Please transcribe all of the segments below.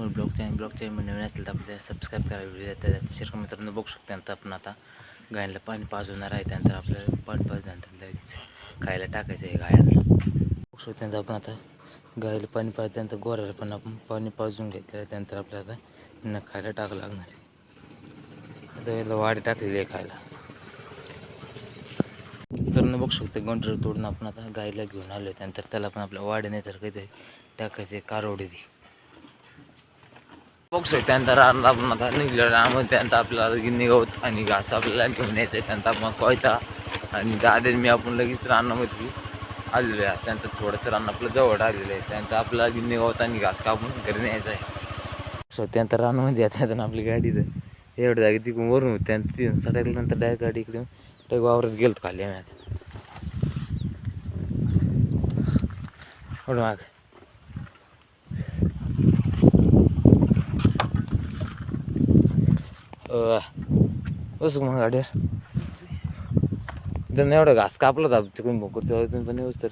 Mobile blog channel blog channel नवीन असेल तर आपल्याला सबस्क्राईब करा व्हिडिओ त्यात शेअर मित्रांनो बघू शकता नंतर आपण आता गायला पाणी पाजवणार आहे त्यानंतर आपल्याला पाणी पाजल्यानंतर लगेच खायला टाकायचं आहे गायला बघू शकतो नंतर आपण आता गायला पाणी पाजल्यानंतर गोऱ्याला पण आपण पाणी पाजून घेतलं त्यानंतर आपल्याला आता खायला टाकावं लागणार आहे आता याला वाढ टाकलेली आहे खायला तर बघू शकतो गोंडर तोडून आपण आता गायला घेऊन आलो त्यानंतर त्याला पण आपल्या वाढ नाही तर काहीतरी टाकायचे कारवडी ती बघू शकतो त्यानंतर रानात आपण आता निघलो राम त्यानंतर आपल्याला निघत आणि घास आपल्याला घेऊन यायचं आहे. त्यानंतर आपण कोयता आणि दादे मी आपण लगेच रानामध्ये आलेलो आहे. त्यानंतर थोडंसं रान आपलं जवळ आलेलं आहे. त्यानंतर आपल्याला निघत आणि घास कापून घरी न्यायचं आहे. सो त्यानंतर रानामध्ये येतात आपली गाडी तर एवढ्या जागी तिकडून वरून होती त्यानंतर तिथून सटायल्यानंतर डायरेक्ट गाडी इकडून डायरेक्ट वावरत गेलो खाली आम्ही आता. एवढं माग. बस मग गाडीवर. त्यांना एवढा घास कापला होता तिकडून भोकर तेव्हा इथून पण येऊस तर.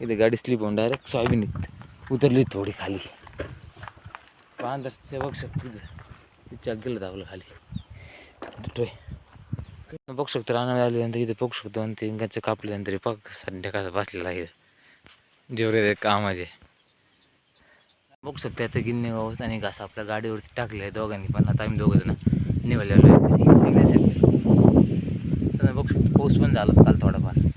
इथे गाडी स्लिप होऊन डायरेक्ट सोयाबीन उतरली थोडी खाली. पांढर बघ शकतो तुझं चक गेलं होतं आपलं खाली. टोय बघू शकतो रानामध्ये आल्यानंतर इथे बघू शकतो आणि तीन कापले कापल्यानंतर बघ संध्याकाळ बसलेला आहे. जेवढे कामाचे बघू शकतो आता गिन्नी गावात आणि घास आपल्या गाडीवरती टाकले आहे दोघांनी पण आता आम्ही दोघं जण. निघालेलो आहे घरी. निघालेलो पाऊस पण झाला काल थोडाफार.